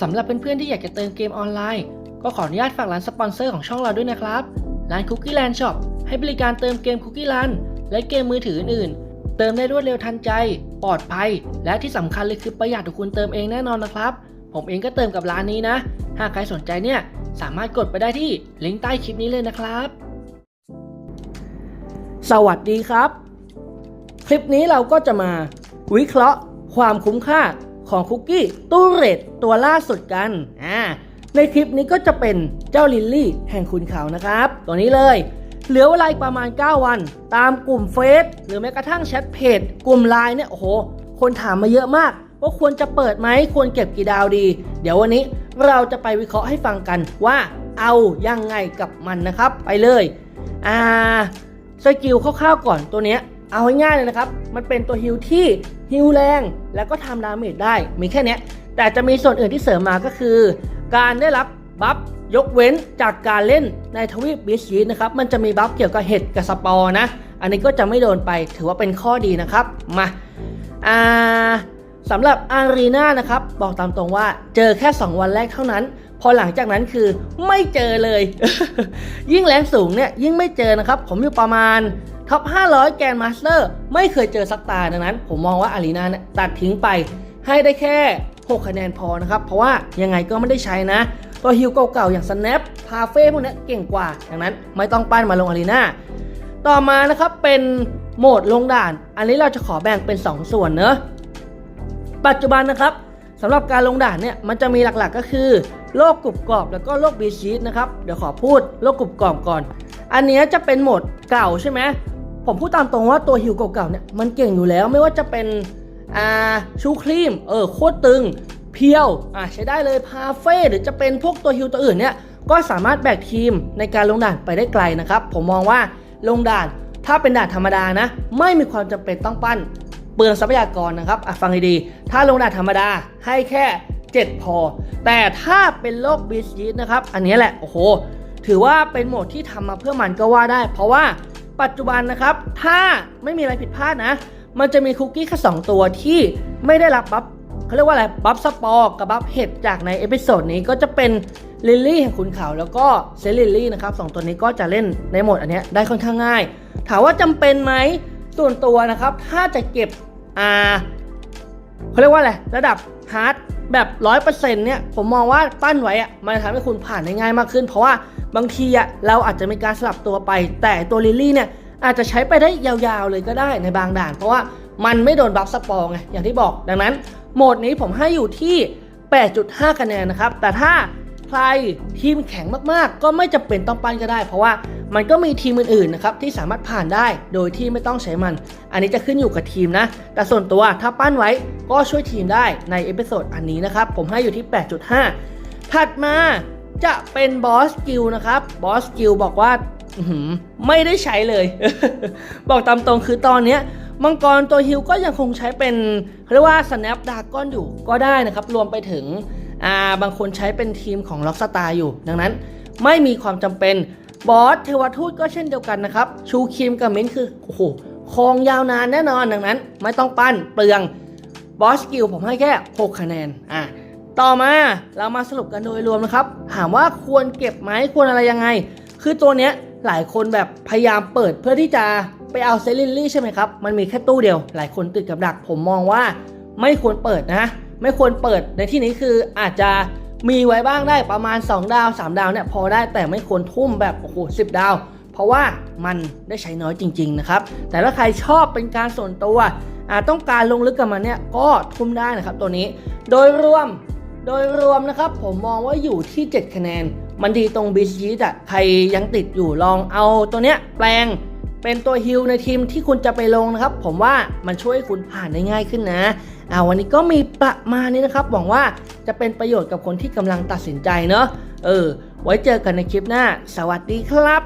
สำหรับเพื่อนๆที่อยากจะเติมเกมออนไลน์ ก็ขออนุญาตฝากร้านสปอนเซอร์ของช่องเราด้วยนะครับ ร้าน Cookie Land Shop ให้บริการเติมเกม Cookie Land และเกมมือถืออื่นๆ เติมได้รวดเร็วทันใจ ปลอดภัย และที่สำคัญเลยคือประหยัดกว่าคุณเติมเองแน่นอนนะครับ ผมเองก็เติมกับร้านนี้นะ หากใครสนใจเนี่ยสามารถกดไปได้ที่ลิงก์ใต้คลิปนี้เลยนะครับ สวัสดีครับ คลิปนี้เราก็จะมา วิเคราะห์ ความคุ้มค่า ของคุกกี้ตู้เรทตัวล่าสุดกันอ่าในคลิปนี้ก็จะเป็นเจ้าลิลลี่แห่งคุณเขานะครับ ตัวนี้เลยเหลือเวลาอีกประมาณ 9 วัน ตามกลุ่มเฟซหรือแม้กระทั่งแชทเพจกลุ่มไลน์เนี่ยโอ้โห คนถามมาเยอะมาก ว่าควรจะเปิดไหมควรเก็บกี่ดาวดี เดี๋ยววันนี้เราจะไปวิเคราะห์ให้ฟังกันว่าเอายังไงกับมันนะครับ ไปเลย อ่าสกิลคร่าวๆก่อนตัวเนี้ย เอาง่ายๆเลยนะครับ มันเป็นตัวฮิลที่ฮิลแรง แล้วก็ทำดาเมจได้ มีแค่เนี้ยแต่จะมีส่วนอื่นที่เสริมมาก็คือ การได้รับบัฟยกเว้นจากการเล่นในทวีปบิชีนะครับ มันจะมีบัฟเกี่ยวกับเห็ดกับสปอร์นะ อันนี้ก็จะไม่โดนไป ถือว่าเป็นข้อดีนะครับ มา อ่าสำหรับอารีนานะครับ บอกตามตรงว่าเจอแค่ 2 วันแรกเท่านั้น พอหลังจากนั้นคือไม่เจอเลย ยิ่งแรงสูงเนี่ยยิ่งไม่เจอนะครับ ผมอยู่ประมาณ ท็อป 500 แกนมาสเตอร์ไม่เคยเจอสักตาดังนั้น ผมมองว่าอารีนาตัดทิ้งไปให้ได้แค่ 6 คะแนนพอนะครับ เพราะว่ายังไงก็ไม่ได้ใช้นะตัวฮิวเก่าๆ อย่าง Snap พาเฟ่พวกนี้เก่งกว่า ดังนั้นไม่ต้องปั้นมาลงอารีนาต่อมานะครับเป็นโหมดลงด่าน อันนี้เราจะขอแบ่งเป็น 2 ส่วนเนอะปัจจุบันนะครับสำหรับการลงด่านเนี่ยมันจะมีหลักๆก็คือโลกกรุบกรอบแล้วก็โลกบีชีสนะครับเดี๋ยวขอพูดโลกกรุบกรอบก่อน อันนี้จะเป็นโหมดเก่าใช่ไหม ผมพูดตามตรงว่าตัวฮิวเก่าๆเนี่ยมันเก่งอยู่แล้วไม่ว่าจะเป็นอ่าชูครีมเออโคตรตึงเพียวอ่าใช้ได้เลยพาเฟ่หรือจะเป็นพวกตัวฮิวตัวอื่นเนี่ยก็สามารถแบกทีมในการลงด่านไปได้ไกลนะครับ ผมมองว่าลงด่านถ้าเป็นด่านธรรมดานะ ไม่มีความจำเป็นต้องปั้นเปลืองทรัพยากรนะครับอะฟังดีๆถ้าลงด่านธรรมดาให้แค่ 7 พอ แต่ถ้าเป็นโลกบีชีสนะครับ อันนี้แหละโอ้โหถือว่าเป็นโหมดที่ทำมาเพื่อมันก็ว่าได้ เพราะว่า ปัจจุบันนะครับ ถ้าไม่มีอะไรผิดพลาดนะ มันจะมีคุกกี้แค่2ตัวที่ไม่ได้รับบัฟเขาเรียกว่าอะไรบัฟสปอร์กับบัฟเห็ดจากในเอพิโซดนี้ก็จะเป็นลิลลี่แห่งขุนเขาแล้วก็เซลิลลี่นะครับสองตัวนี้ก็จะเล่นในโหมดอันนี้ได้ค่อนข้างง่าย ถามว่าจำเป็นไหมส่วนตัวนะครับ ถ้าจะเก็บอ่าเขาเรียกว่าอะไรระดับฮาร์ด แบบร้อยเปอร์เซ็นต์เนี่ยผมมองว่าปั้นไว้อะมันจะทำให้คุณผ่านได้ง่ายมากขึ้น เพราะว่าบางทีอะเราอาจจะมีการสลับตัวไป แต่ตัวลิลลี่เนี่ยอาจจะใช้ไปได้ยาวๆเลยก็ได้ในบางด่าน เพราะว่ามันไม่โดนบัฟสปอร์ไงอย่างที่บอก ดังนั้นโหมดนี้ผมให้อยู่ที่ 8.5 คะแนนนะครับ แต่ถ้าใครทีมแข็งมากๆ ก็ไม่จำเป็นต้องปั้นก็ได้ เพราะว่า มันก็มีทีมอื่นๆนะครับที่สามารถผ่านได้โดยที่ไม่ต้องใช้มัน อันนี้จะขึ้นอยู่กับทีมนะ แต่ส่วนตัวถ้าปั้นไว้ก็ช่วยทีมได้ในเอพิโซดอันนี้นะครับ ผมให้อยู่ที่ 8.5 ถัดมาจะเป็นบอสกิลนะครับบอสกิลบอกว่าไม่ได้ใช้เลย บอกตามตรงคือตอนเนี้ยมังกรตัวฮิวก็ยังคงใช้เป็นเรียกว่า snap d r a g o n อยู่ก็ได้นะครับ รวมไปถึงาบางคนใช้เป็นทีมของ Rockstar อยู่ ดังนั้นไม่มีความจำเป็น บอสเทวทูตก็เช่นเดียวกันนะครับ ชูคิมกับมิ้นคือโอ้โหคองยาวนานแน่นอนดังนั้น ไม่ต้องปั้นเปลืองบอสกิลผมให้แค่ 6 คะแนนอะต่อมาเรามาสรุปกันโดยรวมนะครับ ถามว่าควรเก็บไหมควรอะไรยังไง คือตัวเนี้ยหลายคนแบบพยายามเปิดเพื่อที่จะไปเอาเซลิลลี่ใช่ไหมครับ มันมีแค่ตู้เดียว หลายคนติดกับดัก ผมมองว่าไม่ควรเปิดนะ ไม่ควรเปิดในที่นี้คืออาจจะ มีไว้บ้างได้ประมาณ 2 ดาว 3 ดาวเนี่ยพอได้แต่ไม่ควรทุ่มแบบโอ้โหสิดาว เพราะว่ามันได้ใช้น้อยจริง ๆ นะครับ แต่ถ้าใครชอบเป็นการส่วนตัวอาต้องการลงลึกกับมันเนี่ยก็ทุ่มได้นะครับตัวนี้ โดยรวมโดยรวมนะครับผมมองว่าอยู่ที่ 7 คะแนน มันดีตรงบีชีสอะใครยังติดอยู่ลองเอาตัวเนี้ยแปลง เป็นตัวฮิลในทีมที่คุณจะไปลงนะครับ ผมว่ามันช่วยคุณผ่านได้ง่ายขึ้นนะอ่าวันนี้ก็มีประมาณนี้นะครับ หวังว่าจะเป็นประโยชน์กับคนที่กำลังตัดสินใจเนาะเออ ไว้เจอกันในคลิปหน้า สวัสดีครับ